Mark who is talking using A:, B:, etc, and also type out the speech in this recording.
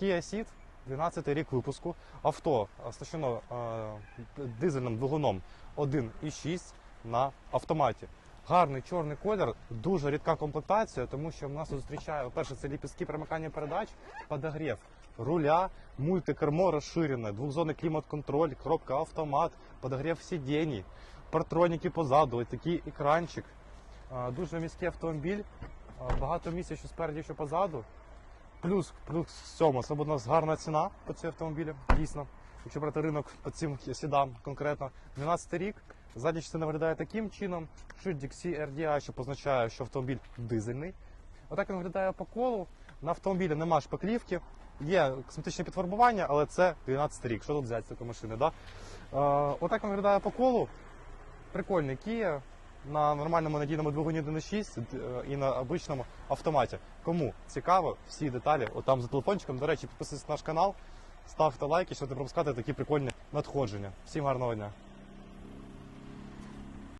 A: Kia Ceed, 12 рік випуску. Авто оснащено е, дизельним двигуном 1,6 на автоматі. Гарний чорний колір, дуже рідка комплектація, тому що в нас зустрічає, по-перше, це ліпістки примикання передач, подогрів руля, мультикермо розширене, двохзонний клімат-контроль, коробка автомат, подогрів сидінь, партроніки позаду, ось такий екранчик. Дуже міський автомобіль, багато місця, що спереді, що позаду. Плюс, плюс в цьому, це буде у нас гарна ціна по цій автомобілі, дійсно. Якщо брати ринок по цим сідам конкретно, 12 рік, задня частина виглядає таким чином, шильдик CRDI, що позначає, що автомобіль дизельний. Отак він виглядає по колу. На автомобілі нема шпаклівки, є косметичне підфарбування, але це 12 рік. Що тут взяти з такої машини? Да? Е, отак він виглядає по колу. Прикольний Kia на нормальному надійному двигуні 1.6 е, і на обичному автоматі. Кому цікаво, всі деталі, отам за телефончиком. До речі, підписуйтесь на наш канал, ставте лайки, щоб не пропускати такі прикольні надходження. Всім гарного дня!